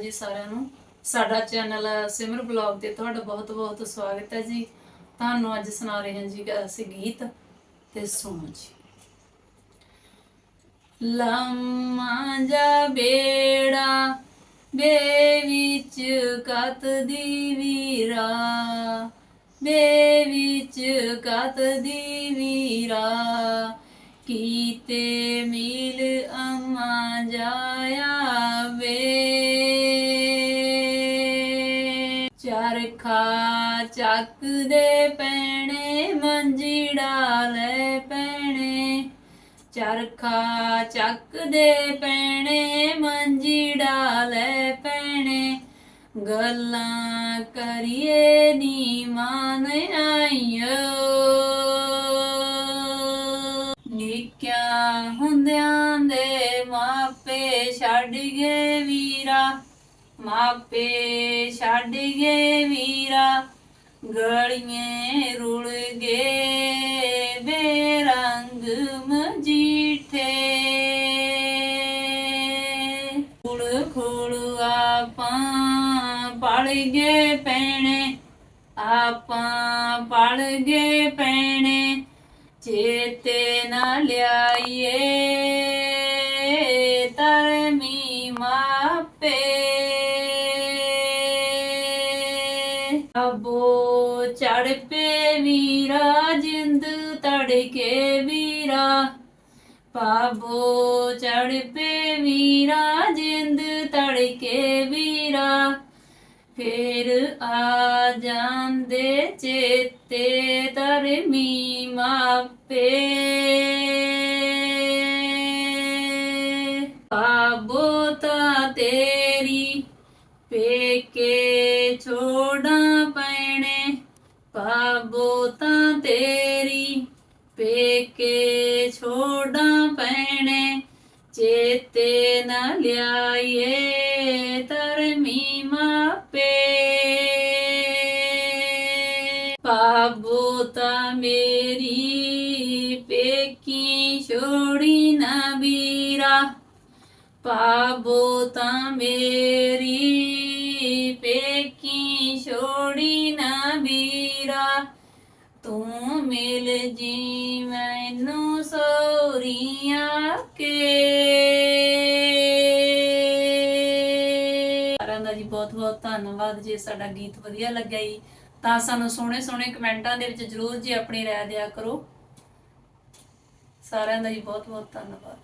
ਜੀ ਸਾਰਿਆਂ ਨੂੰ। ਸਾਡਾ ਚੈਨਲ ਸਿਮਰ ਬਲੌਗ ਤੇ ਤੁਹਾਡਾ ਬਹੁਤ ਬਹੁਤ ਸਵਾਗਤ ਹੈ ਜੀ। ਤੁਹਾਨੂੰ ਅੱਜ ਸੁਣਾ ਰਹੇ ਹਾਂ ਜੀ ਅਸੀਂ ਗੀਤ ਤੇ ਸੁਣੋ ਜੀ। ਲੰਮਾ ਜਾ ਬੇੜਾ ਬੇ ਵਿੱਚ ਕਤ ਦੀ ਵੀਰਾ, ਬੇ ਵਿੱਚ ਕਤ ਦੀ ਵੀਰਾ। ਕੀਤੇ ਮਿਲ ਅਮਾ ਜਾ ਚਰਖਾ ਚੱਕ ਦੇ ਪੈਣੇ, ਮੰਜੀੜਾ ਲੈ ਪੈਣੇ। ਚਰਖਾ ਚੱਕ ਦੇ ਪੈਣੇ, ਮੰਜੀੜਾ ਲੈ ਪੈਣੇ। ਗੱਲਾਂ ਕਰੀਏ ਨੀ ਮਾਨ ਆਈਓ ਨਿੱਕਿਆਂ ਹੁੰਦਿਆਂ ਦੇ ਮਾਪੇ ਛੱਡ ਗਏ ਵੀਰਾ। ਮਾਪੇ ਛੱਡ ਗਏ ਵੀਰਾ, ਗਲੀਆਂ ਰੁਲ ਗਏ ਬੇਰੰਗ ਮਜੀਠੇ। ਖੁੜ ਖੁੜ ਆਪਾਂ ਪੜ ਗਏ ਪੈਣੇ, ਆਪਾਂ ਪੜ ਗਏ ਪੈਣੇ, ਚੇਤੇ ਨਾ ਲਿਆਈਏ ਅਬੋ ਚੜ ਪੇ ਵੀਰਾ, ਜਿੰਦ ਤੜਕੇ ਵੀਰਾ। ਪਾਬੋ ਚੜ ਪੇ ਵੀਰਾ, ਜਿੰਦ ਤੜਕੇ ਵੀਰਾ। ਫੇਰ ਆ ਜਾਂਦੇ ਚੇਤੇ ਤਰਮੀ ਮਾਪੇ ਪਾਬੋ ਤਾਂ ਤੇਰੀ ਪੇਕੇ ਛੋੜਾਂ ਪਾਬੋ ਤਾਂ ਤੇਰੀ ਪੇਕੇ ਛੋੜਾਂ ਪੈਣੇ, ਚੇਤੇ ਨਾ ਲਿਆਈਏ ਤਰਮੀ ਮਾਪੇ ਪਾਬੋ ਤਾਂ ਮੇਰੀ ਪੇਕੀ ਛੋੜੀ ਨਾ ਵੀਰਾ ਪਾਬੋ ਤਾਂ ਮੇਰੀ ਪੇਕੀ ਛੋੜੀ ਤੂੰ ਮਿਲ ਜੀ ਮੈਨੂੰ ਸੋਰੀਆਂ ਕੇ। ਸਾਰਿਆਂ ਦਾ ਜੀ ਬਹੁਤ ਬਹੁਤ ਧੰਨਵਾਦ ਜੇ ਸਾਡਾ ਗੀਤ ਵਧੀਆ ਲੱਗਿਆ ਜੀ। ਤਾਂ ਸਾਨੂੰ ਸੋਹਣੇ ਸੋਹਣੇ ਕਮੈਂਟਾਂ ਦੇ ਵਿੱਚ ਜਰੂਰ ਜੀ ਆਪਣੀ ਰਾਏ ਦਿਆ ਕਰੋ। ਸਾਰਿਆਂ ਦਾ ਜੀ ਬਹੁਤ ਬਹੁਤ ਧੰਨਵਾਦ।